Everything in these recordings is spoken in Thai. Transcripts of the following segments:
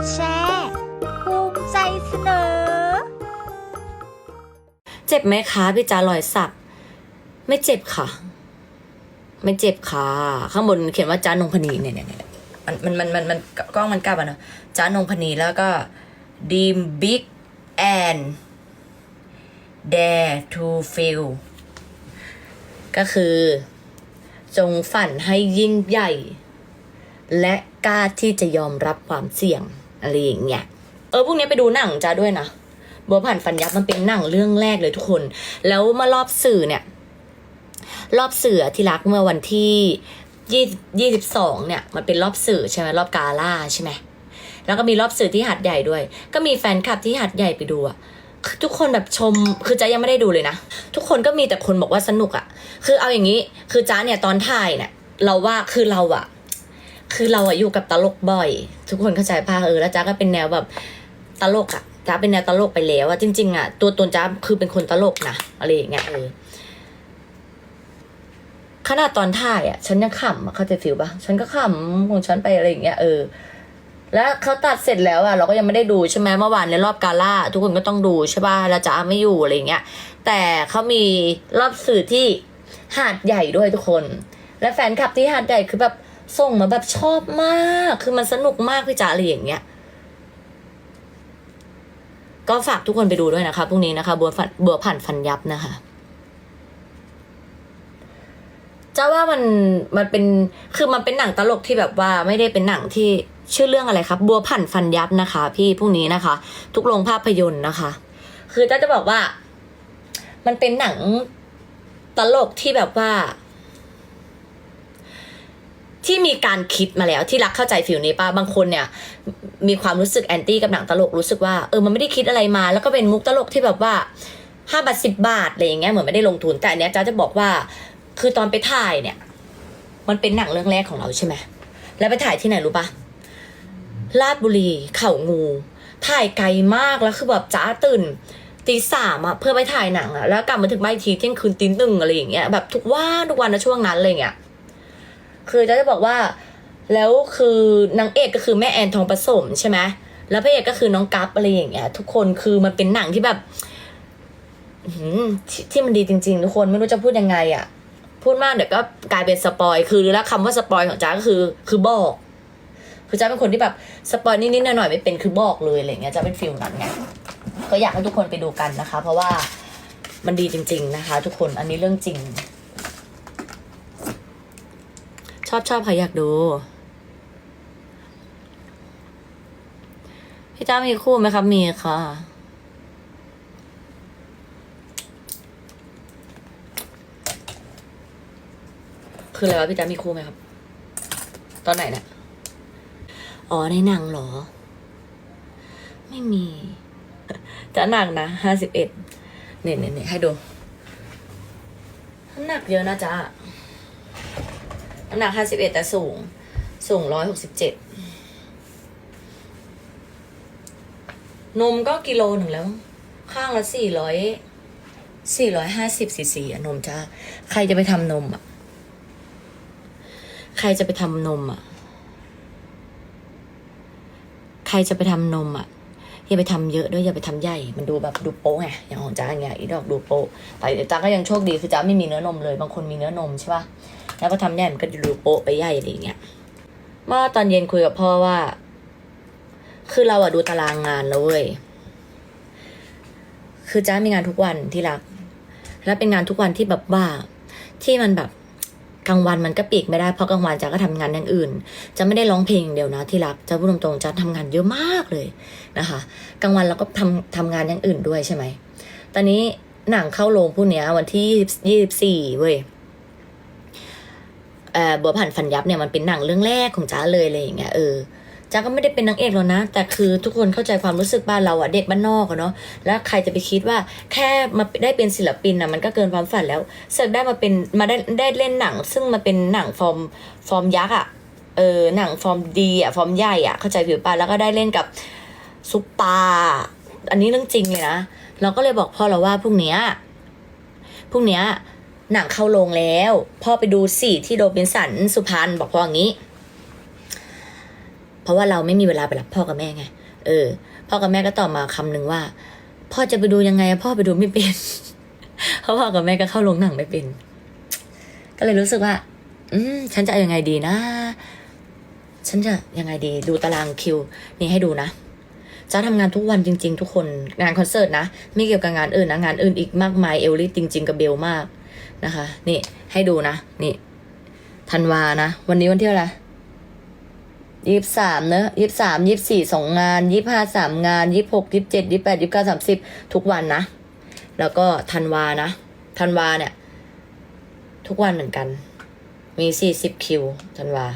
ดแชร์ภูมิใจเสนอ เจ็บไหมคะพี่จ๋ารอยสัก ไม่เจ็บค่ะ ไม่เจ็บค่ะ ข้างบนเขียนว่าจ้านงพนีเนี่ยเนี่ยเนี่ยมันมันมันมันมันกล้องมันกลับอะเนาะจ้านงพนีแล้วก็ดีมบิ๊กแอนเดร์ทูฟิลก็คือ จงฝันให้ยิ่งใหญ่ และกล้าที่จะยอมรับความเสี่ยง อะไรอย่างเงี้ยเออพวกนี้ไปดูหนังจ้าด้วยนะบัวผ่านฟันยับมันเป็นหนังเรื่องแรกเลยทุกคน แล้วมารอบสื่อเนี่ย รอบสื่อที่รักเมื่อวันที่ยี่ยี่สิบสองเนี่ย มันเป็นรอบสื่อใช่ไหมรอบกาล่าใช่ไหมแล้วก็มีรอบสื่อที่หัดใหญ่ด้วย ก็มีแฟนคลับที่หัดใหญ่ไปดูอะทุกคนแบบชมคือจ้ายังไม่ได้ดูเลยนะ ทุกคนก็มีแต่คนบอกว่าสนุกอะคือเอาอย่างนี้ คือจ้าเนี่ยตอนถ่ายเนี่ยเราว่าคือเราอะ คือเราอะอยู่กับตลกบ่อย ทุกคนเข้าใจป่ะเออแล้วจ้าก็เป็นแนวแบบตลกอะจ้าเป็นแนวตลกไปแล้วอะจริง ๆอะตัวตนจ้าคือเป็นคนตลกนะอะไรอย่างเงี้ยเออขนาดตอนถ่ายอะฉันยังขำเข้าใจฟิลปะฉันก็ขำของฉันไปอะไรอย่างเงี้ยเออแล้วเขาตัดเสร็จแล้วอะเราก็ยังไม่ได้ดูใช่ไหมเมื่อวานในรอบกาล่าทุกคนก็ต้องดูใช่ป่ะแล้วจ้าไม่อยู่อะไรอย่างเงี้ย แต่เขามีรอบสื่อที่หาดใหญ่ด้วยทุกคน และแฟนคลับที่หาดใหญ่คือแบบ ส่งมาแบบชอบมาก คือมันสนุกมากพี่จ๋าอะไรอย่างเงี้ย ก็ฝากทุกคนไปดูด้วยนะคะพรุ่งนี้นะคะบัวฟันบัวผ่านฟันยับนะคะจะว่ามันมันเป็นคือมันเป็นหนังตลกที่แบบว่าไม่ได้เป็นหนังที่ชื่อเรื่องอะไรครับ บัวผ่านฟันยับนะคะ พี่พรุ่งนี้นะคะ ทุกโรงภาพยนตร์นะคะ คือจ้าจะบอกว่า มันเป็นหนังตลกที่แบบว่า ที่มีการคิดมาแล้วที่รักเข้าใจฟิลนี้ป่ะบางคนเนี่ย มีความรู้สึกแอนตี้กับหนังตลกรู้สึกว่าเออมันไม่ได้คิดอะไรมา แล้วก็เป็นมุกตลกที่แบบว่าห้าบาทสิบบาทอะไรอย่างเงี้ยเหมือนไม่ได้ลงทุน แต่อันเนี้ยจ้าจะบอกว่า คือตอนไปถ่ายเนี่ย มันเป็นหนังเรื่องแรกของเราใช่ไหมแล้วไปถ่ายที่ไหนรู้ปะลาดบุรีเข่างู ถ่ายไกลมากแล้วคือแบบจ้าตื่นตีสามอะเพื่อไปถ่ายหนังอะแล้วกลับมาถึงบ้านทีเที่ยงคืนตีหนึ่งอะไรอย่างเงี้ยแบบทุกวันทุกวันนะช่วงนั้นอะไรอย่างเงี้ย คือจะจะบอกว่า แล้วคือนางเอกก็คือแม่แอนทองผสมใช่ไหมแล้วพระเอกก็คือน้องกัฟอะไรอย่างเงี้ยทุกคนคือมันเป็นหนังที่แบบหือที่ที่มันดีจริง ๆ ทุกคนไม่รู้จะพูดยังไงอะ่ะ พูดมากเดี๋ยวก็กลายเป็นสปอยคือแล้วคำว่าสปอยของจ้าก็คือ คือบอกคือจ้าเป็นคนที่แบบสปอยนิดๆหน่อยๆไม่เป็นคือบอกเลยอะไรเงี้ยจ้าเป็นฟิลนั้นไงก็อยากให้ทุกคนไปดูกันนะคะ เพราะว่ามันดีจริง ๆ นะคะ ทุกคนอันนี้เรื่องจริง ชอบชอบค่ะอยากดู พี่จ้ามีคู่ไหมครับ มีค่ะคืออะไรวะพี่จ้ามีคู่ไหมครับ ตอนไหนเนี่ยอ๋อในหนังเหรอ ไม่มีจะหนักนะห้าสิบเอ็ดเนี่ยเนี่ยเนี่ยให้ดูน้ำหนักเยอะนะจ๊ะ น้ำหนักห้าสิบเอ็ดแต่สูง สูงร้อยหกสิบเจ็ดนมก็กิโลหนึ่งแล้ว ข้างละสี่ร้อยสี่ร้อยห้าสิบซีซีอะนมจ้าใครจะไปทำนมอะใครจะไปทำนมอะใครจะไปทำนมอะ อย่าไปทำเยอะด้วยอย่าไปทำใหญ่มันดูแบบดูโป๊ะไงอย่างของจ้าอย่างเงี้ยอีดอกดูโป๊ะแต่จ้าก็ยังโชคดีคือจ้าไม่มีเนื้อนมเลย บางคนมีเนื้อนมใช่ปะแล้วก็ทำใหญ่มันก็จะดูโป๊ะไปใหญ่อะไรเงี้ยเมื่อตอนเย็นคุยกับพ่อว่า คือเราอะดูตารางงานแล้วเว้ยคือจ้ามีงานทุกวันที่รัก แล้วเป็นงานทุกวันที่แบบบ้าที่มันแบบ กลางวันมันก็ปีกไม่ได้เพราะกลางวันจ้าก็ทำงานอย่างอื่น จะไม่ได้ร้องเพลงเดียวนะที่รักจะพูดตรงๆจ้าทำงานเยอะมากเลยนะคะกลางวันเราก็ทำทำงานอย่างอื่นด้วยใช่ไหมตอนนี้หนังเข้าโรงพวกเนี้ยวันที่ยี่สิบสี่เว้ยเอ่อบัวผ่านฟันยับเนี่ยมันเป็นหนังเรื่องแรกของจ้าเลยอะไรอย่างเงี้ยเออ จ้าก็ไม่ได้เป็นนางเอกหรอกนะ แต่คือทุกคนเข้าใจความรู้สึกบ้านเราอะเด็กบ้านนอกอะเนาะแล้วใครจะไปคิดว่าแค่มาได้เป็นศิลปินอะมันก็เกินความฝันแล้วเสอกได้มาเป็นมาได้ได้เล่นหนัง ซึ่งมาเป็นหนังฟอร์มฟอร์มยักษ์อะเออหนังฟอร์มดีอะฟอร์มใหญ่อะเข้าใจผิวปะแล้วก็ได้เล่นกับซุปตาอันนี้เรื่องจริงเลยนะเราก็เลยบอกพ่อเราว่าพรุ่งนี้พรุ่งนี้หนังเข้าโรงแล้ว พ่อไปดูสิที่โรบินสันสุพรรณบอกพ่ออย่างนี้ เพราะว่าเราไม่มีเวลาไปรับพ่อกับแม่ไง เออ พ่อกับแม่ก็ตอบมาคำหนึ่งว่า พ่อจะไปดูยังไง พ่อไปดูไม่เป็นเพราะพ่อกับแม่ก็เข้าโรงหนังไม่เป็น ก็เลยรู้สึกว่า อืมฉันจะยังไงดีนะ ฉันจะยังไงดี ดูตารางคิว นี่ให้ดูนะจ้าทำงานทุกวันจริง ๆ ทุกคนงานคอนเสิร์ตนะไม่เกี่ยวกับงานอื่นนะงานอื่นอีกมากมายเอลลี่จริง ๆกับเบลมากนะคะ นี่ให้ดูนะ นี่ธันวานะ วันนี้วันที่อะไร ยี่สามเนอะยี่สามยี่สี่สองงานยี่ห้าสามงานยี่หกยี่เจ็ดยี่แปดยี่เก้าสามสิบทุกวันนะ แล้วก็ธันวานะธันวาเนี่ย ทุกวันเหมือนกัน มีสี่สิบคิวธันวา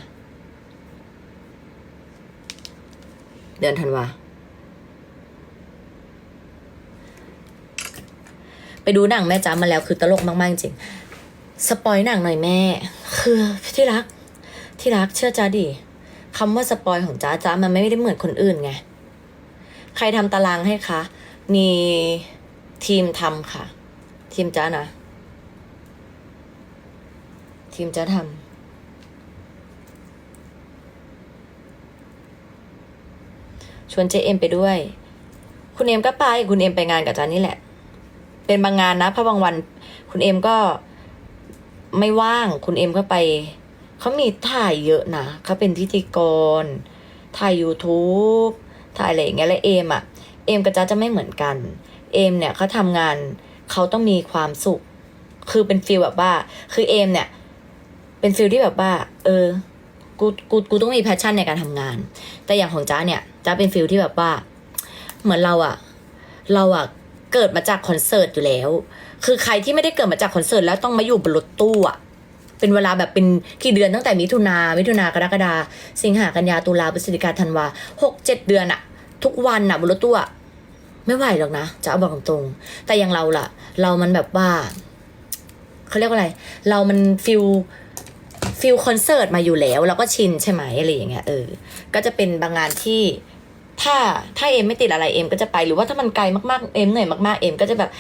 เดือนธันวา ไปดูหนังแม่จ้ามาแล้วคือตลกมาก ๆ จริง สปอยหนังหน่อยแม่ คือที่รัก ที่รักเชื่อจ้าดิ คำว่าสปอยของจ้าจ้ามันไม่ได้เหมือนคนอื่นไง ใครทำตารางให้คะ มีทีมทำค่ะ ทีมจ้านะ ทีมจ้าทำชวนเจเอ็มไปด้วย คุณเอ็มก็ไป คุณเอ็มไปงานกับจ้านี่แหละ เป็นบางงานนะเพราะบางวัน คุณเอ็มก็ไม่ว่าง คุณเอ็มก็ไป เขามีถ่ายเยอะนะเขาเป็นพิธีกร ถ่าย YouTube ถ่ายอะไรอย่างเงี้ยและเอมอะเอมกับจ้าจะไม่เหมือนกัน เอมเนี่ยเขาทำงานเขาต้องมีความสุข คือเป็นฟิลแบบว่า คือเอมเนี่ย เป็นฟิลที่แบบว่า เออ กู กู กูต้องมีแพชชั่นในการทำงาน แต่อย่างของจ้าเนี่ยจ้าเป็นฟิลที่แบบว่า เหมือนเราอะเราอะเกิดมาจากคอนเสิร์ตอยู่แล้ว คือใครที่ไม่ได้เกิดมาจากคอนเสิร์ตแล้วต้องมาอยู่บนรถตู้อะ เป็นเวลาแบบเป็นกี่เดือนตั้งแต่มิถุนามิถุนากรกฎาสิงหากันยาตุลาพฤศจิกาธันวาหกเจ็ดเดือนอะทุกวันอะบนรถตู้อะไม่ไหวหรอกนะจะเอาบอกตรงๆแต่อย่างเราล่ะ เรามันแบบว่าเขาเรียกว่าอะไร เรามันฟิลฟิลคอนเสิร์ตมาอยู่แล้ว เราก็ชินใช่ไหมอะไรอย่างเงี้ยเออ ก็จะเป็นบางงานที่ถ้าถ้าเอ็มไม่ติดอะไรเอ็มก็จะไปหรือว่าถ้ามันไกลมากๆเอ็มเหนื่อยมากๆเอ็มก็จะแบบ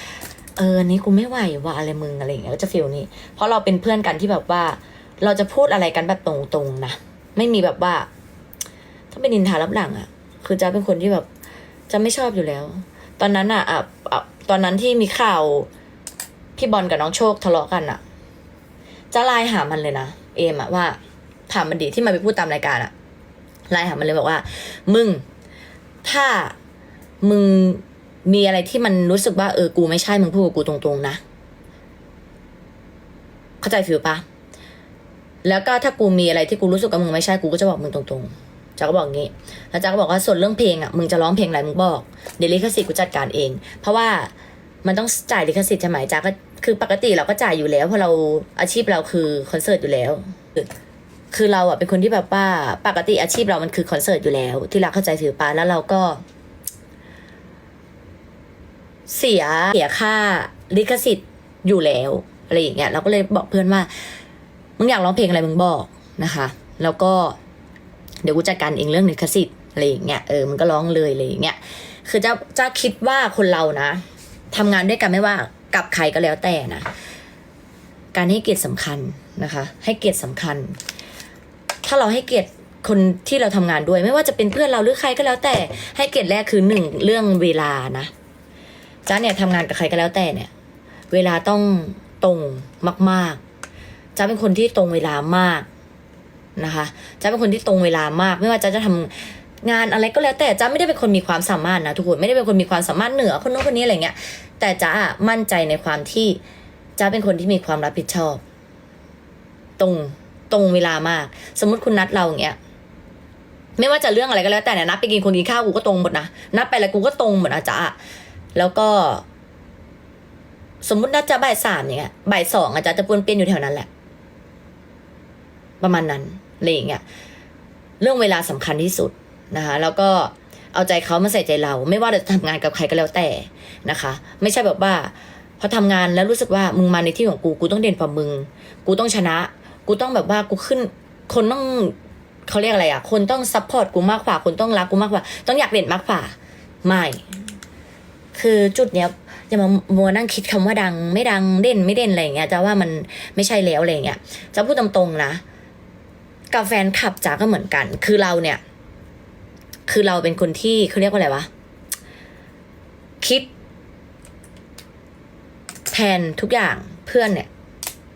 เออนี้กูไม่ไหวว่ะอะไรมึงอะไรอย่างเงี้ยก็จะฟีลนี้ เพราะเราเป็นเพื่อนกันที่แบบว่า เราจะพูดอะไรกันแบบตรงๆนะไม่มีแบบว่า ถ้าเป็นนินทารับหลังอะคือจะเป็นคนที่แบบจะไม่ชอบอยู่แล้ว ตอนนั้นอะอะอะตอนนั้นที่มีข่าวพี่บอลกับน้องโชคทะเลาะกันอะจะไลน์หามันเลยนะเอมอะว่าถามมันดีที่มันไปพูดตามรายการอะไลน์หามันเลยบอกว่า มึงถ้ามึง มีอะไรที่มันรู้สึกว่าเออกูไม่ใช่มึงพูดกับกูตรงๆนะ เข้าใจฟิลปะแล้วก็ถ้ากูมีอะไรที่กูรู้สึกว่ามึงไม่ใช่กูก็จะบอกมึงตรงๆจ้าก็บอกงี้ แล้วจ้าก็บอกว่าส่วนเรื่องเพลงอะมึงจะร้องเพลงอะไรมึงบอกเดี๋ยวลิขสิทธิ์กูจัดการเอง เพราะว่ามันต้องจ่ายลิขสิทธิ์ใช่ไหมจ้าก็คือปกติเราก็จ่ายอยู่แล้วเพราะเราอาชีพเราคือคอนเสิร์ตอยู่แล้ว คือเราอะเป็นคนที่แบบว่าปกติอาชีพเรามันคือคอนเสิร์ตอยู่แล้ว ที่เราเข้าใจถือปาแล้วเราก็ เสียเสียค่าลิขสิทธิ์อยู่แล้วอะไรอย่างเงี้ยเราก็เลยบอกเพื่อนว่ามึงอยากร้องเพลงอะไรมึงบอกนะคะ แล้วก็เดี๋ยวกูจัดการเองเรื่องลิขสิทธิ์อะไรอย่างเงี้ยเออมึงก็ร้องเลยอะไรอย่างเงี้ยคือจะจะคิดว่าคนเรานะทำงานด้วยกันไม่ว่ากับใครก็แล้วแต่นะการให้เกียรติสำคัญนะคะ ให้เกียรติสำคัญ ถ้าเราให้เกียรติคนที่เราทำงานด้วย ไม่ว่าจะเป็นเพื่อนเราหรือใครก็แล้วแต่ให้เกียรติแรกคือหนึ่งเรื่องเวลานะ จ้าเนี่ยทำงานกับใครก็แล้วแต่เนี่ย เวลาต้องตรงมาก ๆจ้าเป็นคนที่ตรงเวลามากนะคะจ้าเป็นคนที่ตรงเวลามาก ไม่ว่าจ้าจะทำงานอะไรก็แล้วแต่จ้าไม่ได้เป็นคนมีความสามารถนะทุกคนไม่ได้เป็นคนมีความสามารถเหนือคนโน้นคนนี้อะไรเงี้ย แต่จ้ามั่นใจในความที่จ้าเป็นคนที่มีความรับผิดชอบ ตรงตรงเวลามาก สมมติคุณนัดเราอย่างเงี้ยไม่ว่าจะเรื่องอะไรก็แล้วแต่เนี่ยนัดไปกินคนกินข้าวกูก็ตรงหมดนะนัดไปอะไรกูก็ตรงหมดนะจ้า แล้วก็ สมมุติน่าจะบ่ายสามเนี่ยบ่ายสองอาจารย์จะปวนเปี้ยนอยู่แถวนั้นแหละ ประมาณนั้นอะไรอย่างเงี้ยเรื่องเวลาสำคัญที่สุดนะคะ แล้วก็เอาใจเขามาใส่ใจเรา ไม่ว่าจะทำงานกับใครก็แล้วแต่นะคะ ไม่ใช่แบบว่าพอทำงานแล้วรู้สึกว่ามึงมาในที่ของกูกูต้องเด่นกว่ามึง กูต้องชนะ กูต้องแบบว่ากูขึ้น คนต้องเขาเรียกอะไรอะคนต้องซัพพอร์ตกูมากกว่า คนต้องรักกูมากกว่า ต้องอยากเด่นมากกว่า ไม่ คือจุดเนี้ยอย่ามามัวนั่งคิดคำว่าดัง ไม่ดังเด่นไม่เด่นอะไรอย่างเงี้ยจะว่ามันไม่ใช่แล้วอะไรอย่างเงี้ยจะพูดตรงๆนะกับแฟนคลับจ๋าก็เหมือนกัน คือเราเนี่ย คือเราเป็นคนที่เขาเรียกว่าอะไรวะคิด แทนทุกอย่างเพื่อนเนี่ย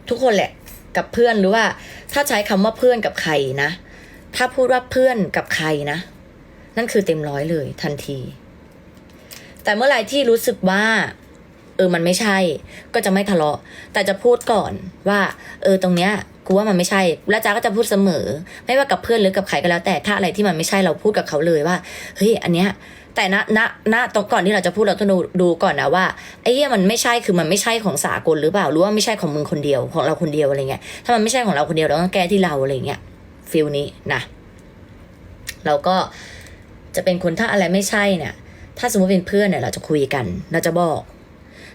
ทุกคนแหละ กับเพื่อนหรือว่า ถ้าใช้คำว่าเพื่อนกับใครนะ ถ้าพูดว่าเพื่อนกับใครนะ นั่นคือเต็มร้อยเลยทันที แต่เมื่อไหร่ที่รู้สึกว่า เออมันไม่ใช่ ก็จะไม่ทะเลาะ แต่จะพูดก่อนว่า เออตรงเนี้ยกูว่ามันไม่ใช่ แล้วจ้าก็จะพูดเสมอ ไม่ว่ากับเพื่อนหรือกับใครก็แล้ว แต่ถ้าอะไรที่มันไม่ใช่เราพูดกับเขาเลยว่าเฮ้ยอันเนี้ยแต่ณณณตรงก่อนที่เราจะพูดเราต้องดูดูก่อนนะว่าไอ้เหี้ยมันไม่ใช่คือมันไม่ใช่ของสากลหรือเปล่าหรือว่าไม่ใช่ของมึงคนเดียวของเราคนเดียวอะไรเงี้ยถ้ามันไม่ใช่ของเราคนเดียวเราต้องแก้ที่เราอะไรเงี้ยฟิลนี้นะเราก็จะเป็นคนถ้าอะไรไม่ใช่เนี่ย ถ้าสมมติเป็นเพื่อนเนี่ยเราจะคุยกัน เราจะบอก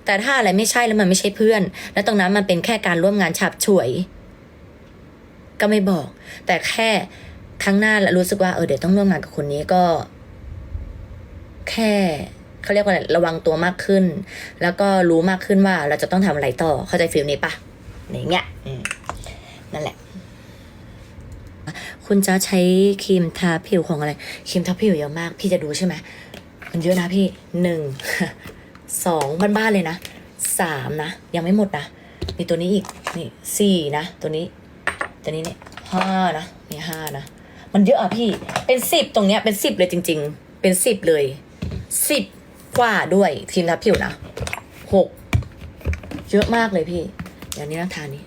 แต่ถ้าอะไรไม่ใช่แล้วมันไม่ใช่เพื่อน แล้วตรงนั้นมันเป็นแค่การร่วมงานฉับฉวย ก็ไม่บอก แต่แค่ครั้งหน้ารู้สึกว่าเออเดี๋ยวต้องร่วมงานกับคนนี้ก็ แค่เขาเรียกว่าอะไรระวังตัวมากขึ้น แล้วก็รู้มากขึ้นว่าเราจะต้องทำอะไรต่อเข้าใจฟิลนี้ปะอย่างเงี้ยนั่นแหละ คุณจะใช้ครีมทาผิวของอะไรครีมทาผิวเยอะมาก พี่จะดูใช่ไหม มันเยอะนะพี่หนึ่งสองบ้านๆเลยนะสามนะ ยังไม่หมดนะ มีตัวนี้อีกนี่สี่นะ ตัวนี้ ตัวนี้เนี่ยห้านะมีห้านะ มันเยอะอะพี่ เป็นสิบตรงเนี้ยเป็นสิบเลยจริง ๆ เป็นสิบเลยสิบกว่าด้วยครีมทาผิวนะหกเยอะมากเลยพี่เดี๋ยวนี้นะทานี้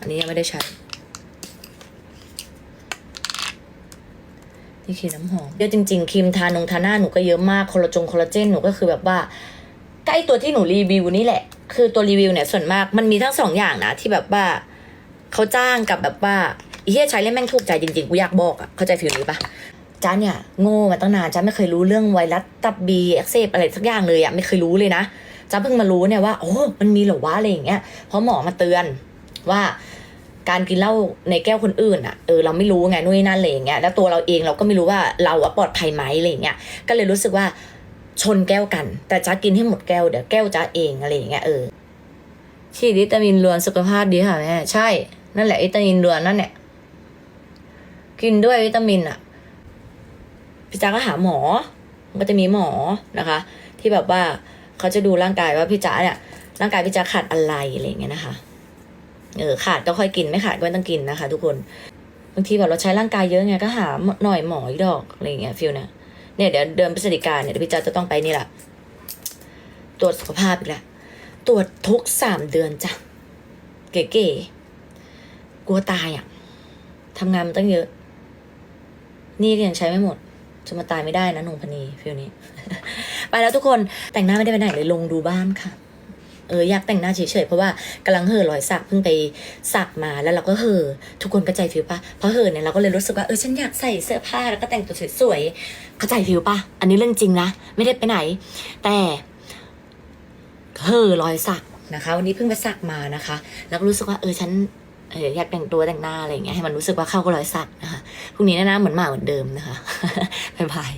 อันนี้ยังไม่ได้ใช้ นี่ครีมน้ำหอมเยอะจริงๆครีมทานงทาหน้าหนูก็เยอะมากคอลลาจงคอลลาเจนหนูก็คือแบบว่าใกล้ตัวที่หนูรีวิวนี่แหละ คือตัวรีวิวเนี่ยส่วนมากมันมีทั้งสองอย่างนะที่แบบว่าเขาจ้างกับแบบว่าเหี้ยใช้แล้วแม่งถูกใจจริงๆกูอยากบอกอะเข้าใจฟิลนี้ปะจ้าเนี่ยโง่มาตั้งนานจ้าไม่เคยรู้เรื่องไวรัสตับบีอักเสบอะไรสักอย่างเลยอะไม่เคยรู้เลยนะจ้าเพิ่งมารู้เนี่ยว่าโอ้มันมีเหรอวะอะไรอย่างเงี้ยเพราะหมอมาเตือนว่า การกินเหล้าในแก้วคนอื่นอะเออเราไม่รู้ไงนู่นนั่นอะไรอย่างเงี้ยแล้วตัวเราเองเราก็ไม่รู้ว่าเราอะปลอดภัยไหมอะไรอย่างเงี้ยก็เลยรู้สึกว่าชนแก้วกัน แต่จ้ากินให้หมดแก้วเดี๋ยวแก้วจ้าเองอะไรอย่างเงี้ยเออฉีดวิตามินรวนสุขภาพดีค่ะแม่ใช่ นั่นแหละวิตามินรวนนั่นแหละกินด้วยวิตามินอะพี่จ้าก็หาหมอมันก็จะมีหมอนะคะ ที่แบบว่าเขาจะดูร่างกายว่าพี่จ้าเนี่ยร่างกายพี่จ้าขาดอะไรอะไรอย่างเงี้ยนะคะ เออขาดก็ค่อยกินไม่ขาดก็ไม่ต้องกินนะคะ ทุกคนบางทีแบบเราใช้ร่างกายเยอะไงก็หาหน่อยหมออีกดอกอะไรอย่างเงี้ยฟิลเนี่ยเนี่ยเดี๋ยวเดือนพฤศจิกาเนี่ยวพี่จ๊ะจะต้องไปนี่แหละตรวจสุขภาพอีกแล้วตรวจทุกสามเดือนจ้ะเก๋ๆกลัวตายอะทำงานมันตั้งเยอะ นี่ก็ยังใช้ไม่หมดจะมาตายไม่ได้นะนงพนีฟิลนี้ ไปแล้วทุกคนแต่งหน้าไม่ได้ไปไหนเลยลงดูบ้านค่ะ เอออยากแต่งหน้าเฉยๆเพราะว่ากำลังเห่อรอยสักเพิ่งไปสักมาแล้วเราก็เห่อทุกคนเข้าใจฟิลปะเพราะเห่อเนี่ยเราก็เลยรู้สึกว่าเออฉันอยากใส่เสื้อผ้าแล้วก็แต่งตัวสวยๆเข้าใจฟิลปะอันนี้เรื่องจริงนะไม่ได้ไปไหน แต่เห่อรอยสักนะคะ วันนี้เพิ่งไปสักมานะคะ แล้วก็รู้สึกว่าเออฉันเอออยากแต่งตัวแต่งหน้าอะไรอย่างเงี้ยให้มันรู้สึกว่าเข้ากับรอยสักนะคะพรุ่งนี้หน้าเหมือนหมาเหมือนเดิมนะคะบ๊ายบาย